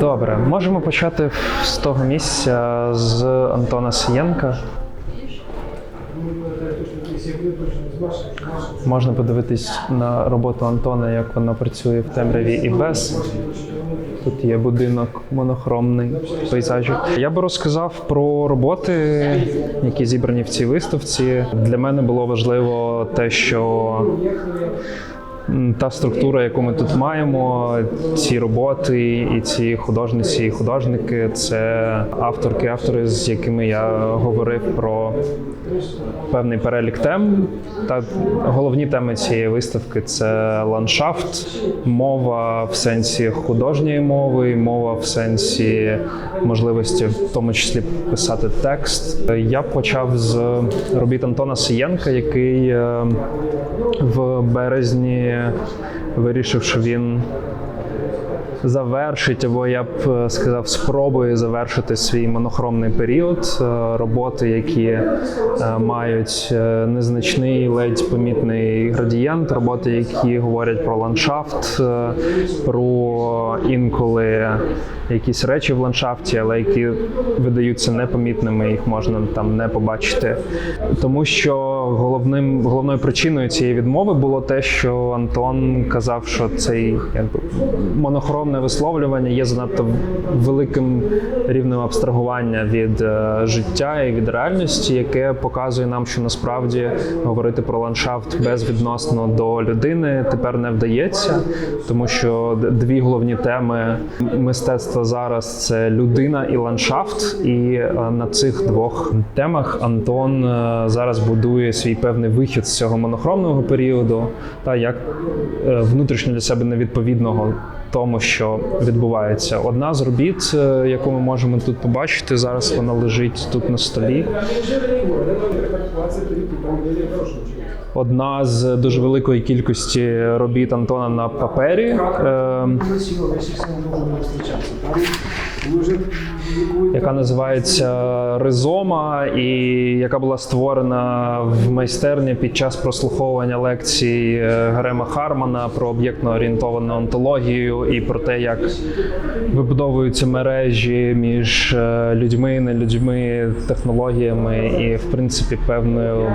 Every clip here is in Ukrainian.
Добре, можемо почати з того місця з Антона Сієнка. Можна подивитись на роботу Антона, як вона працює в темряві і без. Тут є будинок монохромний пейзажі. Я би розказав про роботи, які зібрані в цій виставці. Для мене було важливо те, що та структура, яку ми тут маємо, ці роботи і ці художниці і художники це авторки, автори, з якими я говорив про певний перелік тем. Та головні теми цієї виставки це ландшафт, мова в сенсі художньої мови, мова в сенсі можливості, в тому числі писати текст. Я почав з робіт Антона Сієнка, який е, в березні вирішив, що він завершить, або я б е, сказав, спробує завершити свій монохромний період. Е, Роботи, які е, мають незначний, ледь помітний градієнт, роботи, які говорять про ландшафт, про інколи якісь речі в ландшафті, але які видаються непомітними, їх можна там не побачити. Тому що головним головною причиною цієї відмови було те, що Антон казав, що цей якби монохромне висловлювання є занадто великим рівнем абстрагування від е, життя і від реальності, яке показує нам, що насправді говорити про ландшафт безвідносно до людини тепер не вдається, тому що дві головні теми мистецтва зараз це людина і ландшафт. І е, на цих двох темах Антон е, зараз будує свій певний вихід з цього монохромного періоду, та як внутрішньо для себе невідповідного тому, що відбувається. Одна з робіт, е, яку ми можемо тут побачити, зараз вона лежить тут на столі. Неужели не может? Это номер как 23, там где я прошу. Одна з дуже великої кількості робіт Антона на папері. Ми Красиво, яка називається Ризома, і яка була створена в майстерні під час прослуховування лекцій е, Грема Хармана про об'єктно орієнтовану онтологію і про те, як вибудовуються мережі між е, людьми, не людьми, технологіями і, в принципі, певною.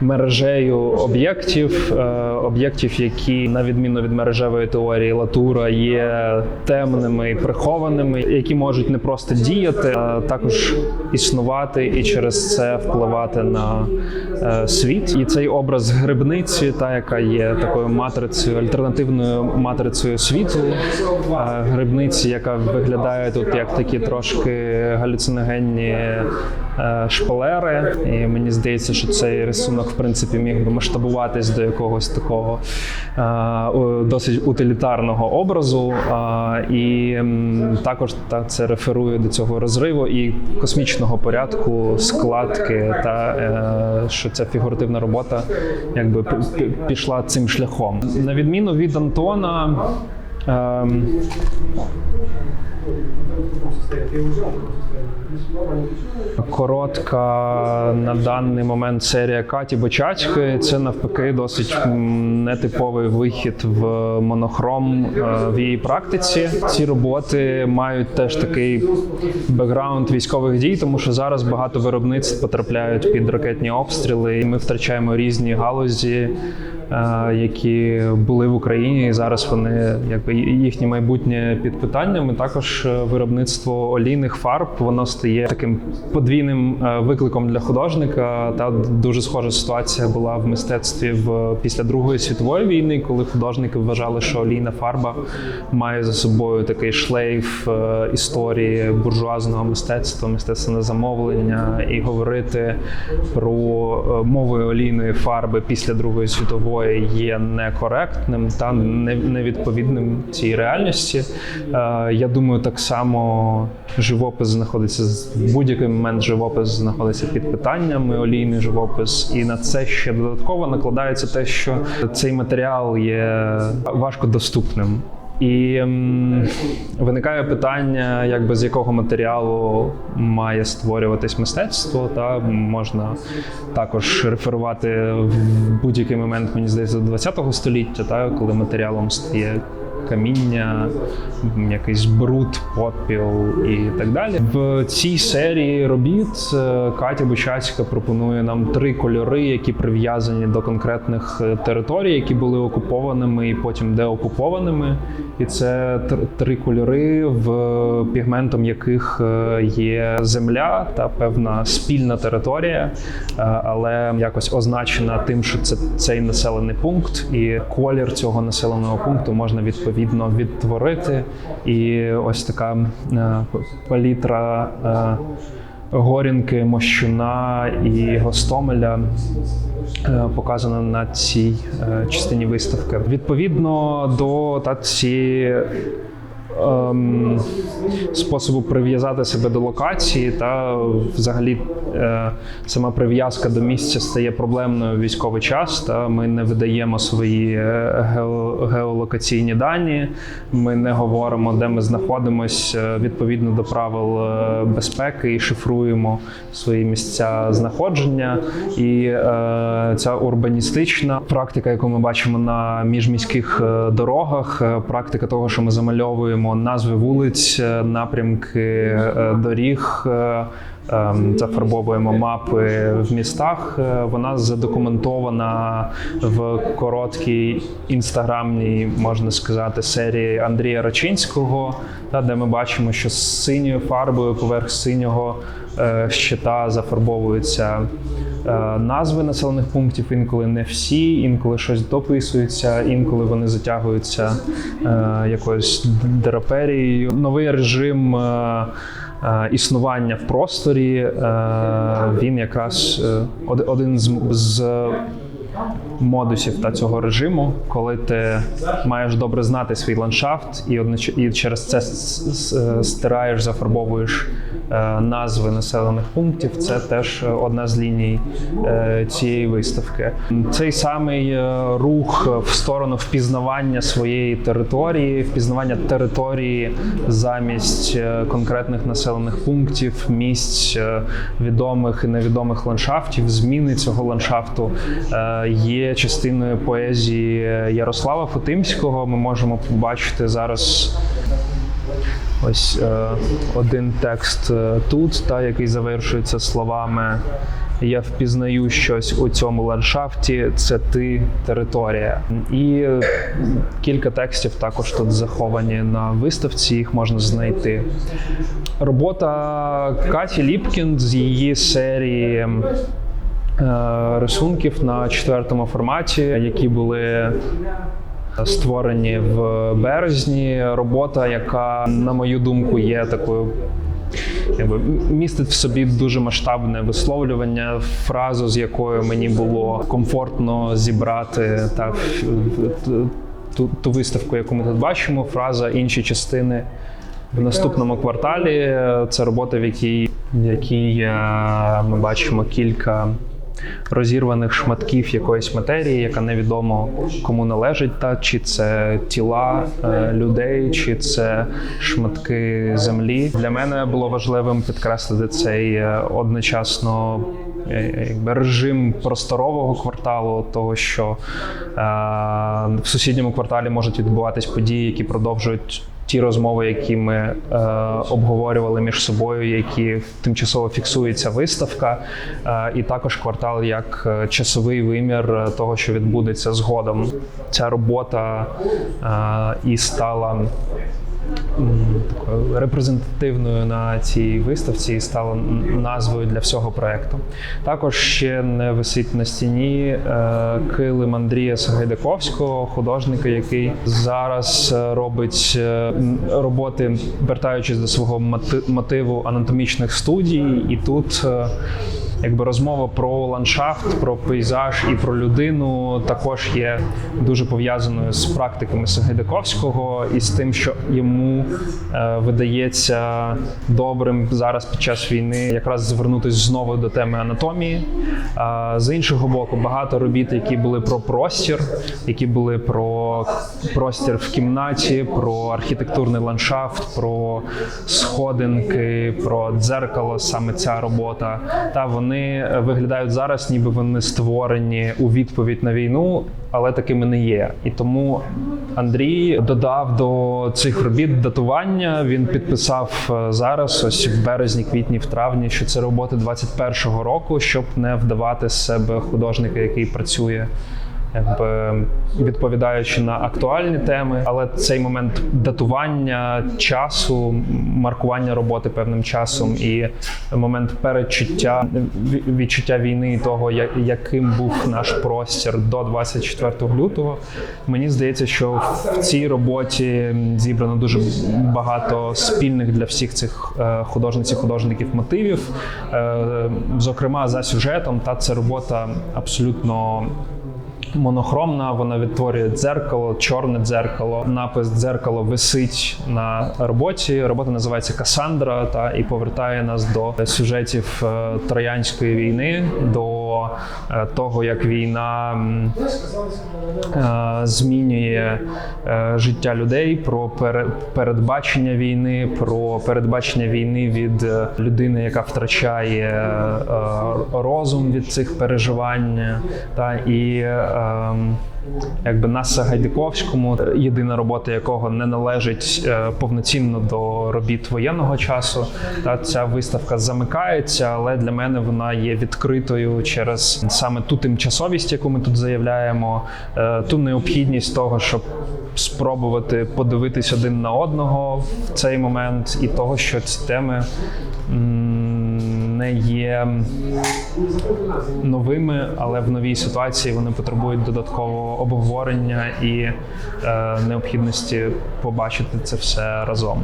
Мережею об'єктів, е, об'єктів, які на відміну від мережевої теорії Латура є темними і прихованими, які можуть не просто діяти, а також існувати і через це впливати на е, світ. І цей образ грибниці, та яка є такою матрицею, альтернативною матрицею світу, е, грибниці, яка виглядає тут як такі трошки галюциногенні шпалери. І мені здається, що цей рисунок, в принципі, міг би масштабуватись до якогось такого е, досить утилітарного образу. Е, І також так це реферує до цього розриву і космічного порядку складки, та е, що ця фігуративна робота якби пішла цим шляхом. На відміну від Антона. Ем. Коротка на даний момент серія Каті Бочацької. Це навпаки досить нетиповий вихід в монохром е, в її практиці. Ці роботи мають теж такий бекграунд військових дій, тому що зараз багато виробництв потрапляють під ракетні обстріли, і ми втрачаємо різні галузі. Е, Які були в Україні, і зараз вони якби їхнє майбутнє під питанням. І також е, виробництво олійних фарб воно стає таким подвійним е, викликом для художника. Та дуже схожа ситуація була в мистецтві в після Другої світової війни, коли художники вважали, що олійна фарба має за собою такий шлейф історії буржуазного мистецтва, мистецтва замовлення, і говорити про мовою олійної фарби після Другої світової є некоректним та невідповідним цій реальності. Е, Я думаю, так само живопис знаходиться будь-який момент живопис знаходиться під питаннями, олійний живопис, і на це ще додатково накладається те, що цей матеріал є важко доступним. І м, виникає питання, якби з якого матеріалу має створюватись мистецтво. Та можна також реферувати в будь-який момент, мені здається, до ХХ століття, та коли матеріалом стає каміння, якийсь бруд, попіл і так далі. В цій серії робіт е, Катя Бучацька пропонує нам три кольори, які прив'язані до конкретних е, територій, які були окупованими і потім деокупованими. І це три кольори, в пігментом яких е, є земля та певна спільна територія, але якось означена тим, що це цей населений пункт, і колір цього населеного пункту можна відповідно відтворити. І ось така е, палітра. е, Горінки, Мощуна і Гостомеля е, показано на цій частині виставки. Відповідно до та цієї ем, способу прив'язати себе до локації, та взагалі е, сама прив'язка до місця стає проблемною в військовий час. Та ми не видаємо свої е, геолокаційні дані, ми не говоримо, де ми знаходимося е, відповідно до правил е, безпеки і шифруємо свої місця знаходження. І е, ця урбаністична практика, яку ми бачимо на міжміських дорогах, практика того, що ми замальовуємо назви вулиць, е, напрямки е, доріг. е, ем, Зафарбовуємо мапи в містах. Вона задокументована в короткій інстаграмній, можна сказати, серії Андрія Рачинського, де ми бачимо, що з синьою фарбою поверх синього щита зафарбовуються е, назви населених пунктів. Інколи не всі, інколи щось дописується, інколи вони затягуються е, якоюсь драперією. Новий режим. е, е, Існування в просторі е, він якраз е, од- один з модусів та цього режиму, коли ти маєш добре знати свій ландшафт і одноч... і через це стираєш, зафарбовуєш е, назви населених пунктів. Це теж одна з ліній е, цієї виставки. Цей самий е, рух в сторону впізнавання своєї території, впізнавання території замість конкретних населених пунктів, місць відомих і невідомих ландшафтів, зміни цього ландшафту е, є частиною поезії Ярослава Фотимського. Ми можемо побачити зараз. Ось е, один текст е, тут, та, який завершується словами Я впізнаю щось у цьому ландшафті, це ти територія. І кілька текстів також тут заховані на виставці, їх можна знайти. Робота Каті Ліпкін з її серії рисунків на четвертому форматі, які були створені в березні. Робота, яка, на мою думку, є такою. Якби містить в собі дуже масштабне висловлювання, фразу, з якою мені було комфортно зібрати та ту, ту виставку, яку ми тут бачимо. Фраза інші частини в наступному кварталі. Це робота, в якій, в якій е, ми бачимо кілька розірваних шматків якоїсь матерії, яка невідомо кому належить, та чи це тіла е, людей, чи це шматки землі. Для мене було важливим підкреслити цей е, одночасно. Е, Якби режим просторового кварталу, того що е, в сусідньому кварталі можуть відбуватись події, які продовжують ті розмови, які ми е, обговорювали між собою, які тимчасово фіксується виставка, е, і також квартал як е, часовий вимір того, що відбудеться згодом. Ця робота е, і стала такою репрезентативною на цій виставці і стала назвою для всього проекту. Також ще не висить на стіні е, килим Андрія Сагайдаковського, художника, який зараз е, робить е, роботи, вертаючись до свого мати- мотиву анатомічних студій, і тут. Якби розмова про ландшафт, про пейзаж і про людину також є дуже пов'язаною з практиками Сагайдаковського і з тим, що йому е, видається добрим зараз під час війни якраз звернутися знову до теми анатомії. З іншого боку, багато робіт, які були про простір, які були про простір в кімнаті, про архітектурний ландшафт, про сходинки, про дзеркало. Саме ця робота. Та вони виглядають зараз, ніби вони створені у відповідь на війну, але такими не є. І тому Андрій додав до цих робіт датування. Він підписав е, зараз, ось в березні, квітні, в травні, що це роботи 21-го року, щоб не вдавати з себе художника, який працює. Відповідаючи на актуальні теми, але цей момент датування часу, маркування роботи певним часом і момент передчуття відчуття війни того, яким був наш простір до 24 лютого. Мені здається, що в цій роботі зібрано дуже багато спільних для всіх цих е, художниць художників мотивів. Е, Зокрема, за сюжетом, та це робота абсолютно монохромна, вона відтворює дзеркало, чорне дзеркало. Напис дзеркало висить на роботі. Робота називається Касандра та і повертає нас до сюжетів е, Троянської війни, до е, того, як війна е, змінює е, життя людей, про пере- передбачення війни, про передбачення війни від людини, яка втрачає розум від цих переживань. Та і е, якби на Сагайдиковському, єдина робота якого не належить е, повноцінно до робіт воєнного часу. Та ця виставка замикається, але для мене вона є відкритою через саме ту тимчасовість, яку ми тут заявляємо, е, ту необхідність того, щоб спробувати подивитись один на одного в цей момент, і того, що ці теми. Не є новими, але в новій ситуації вони потребують додаткового обговорення і е, необхідності побачити це все разом.